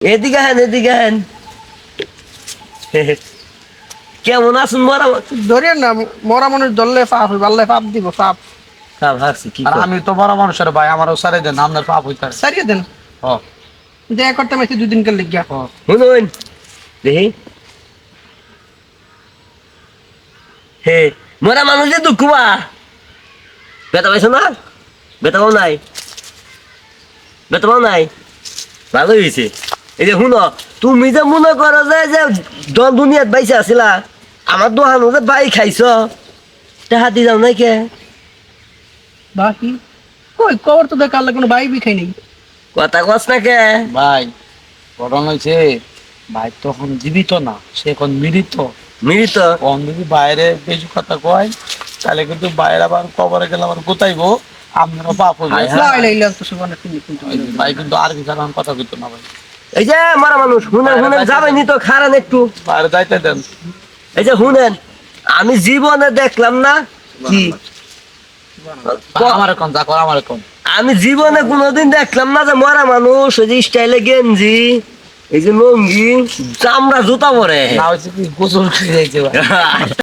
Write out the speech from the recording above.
এদিকে হেন এদিকে হেন কেমন আছেন মরা ধরিয়েন না মরা মানুষ ধরলে পাপ হইব আল্লাহ পাপ দিব পাপ। কাম হাসি কি আর আমি তো বড় মানুষের ভাই আমারও সারে দেন আপনার পাপ হইতে সারিয়ে দেন? হ। দেখা করতে মেসি দুই দিন কাল লিখিয়া শুনুন দেখি। হে মরা মানুষ যে দুঃখ বা বেতা পাইছো না? বেতা পাও নাই। বেতা পাও নাই। ভালো হয়েছে এই যে শুনো তুমি যে মনে করো যে যে দন দুনিয়াত বাইসে আছিলা আমার দোকানো যে বাই খাইছ টাকা দি যাও নাই কে? বাকি কই কবর তো দেখা আল্লাহ কোনো ভাই বি খাই নেই কথা কস না কে? ভাই ঘটনা হয়েছে ভাই তখন জীবিত না সে এখন মৃত মিলিত? কখন যদি বাইরে বেশি কথা কয় তাহলে কিন্তু বাইরে আবার কবরে গেলে আবার গোতাইবো আপনারও পাপ হইবে হায় কিন্তু ভাই কিন্তু আর কিছু কথা কইতো না ভাই এই যে মরা মানুষ শুনেন শুনেন যাবেন তো খারান একটু। বাইরে যাইতে দেন। এই যে শুনেন আমি জীবনে দেখলাম না কি? আমার এখন যা কর আমার এখন। আমি জীবনে কোনোদিন দেখলাম না যে মরা মানুষ ওই যে স্টাইলে গেঞ্জি এই যে লুঙ্গি চামড়া জুতা পরে। না হয়েছে কি গোসল ভাই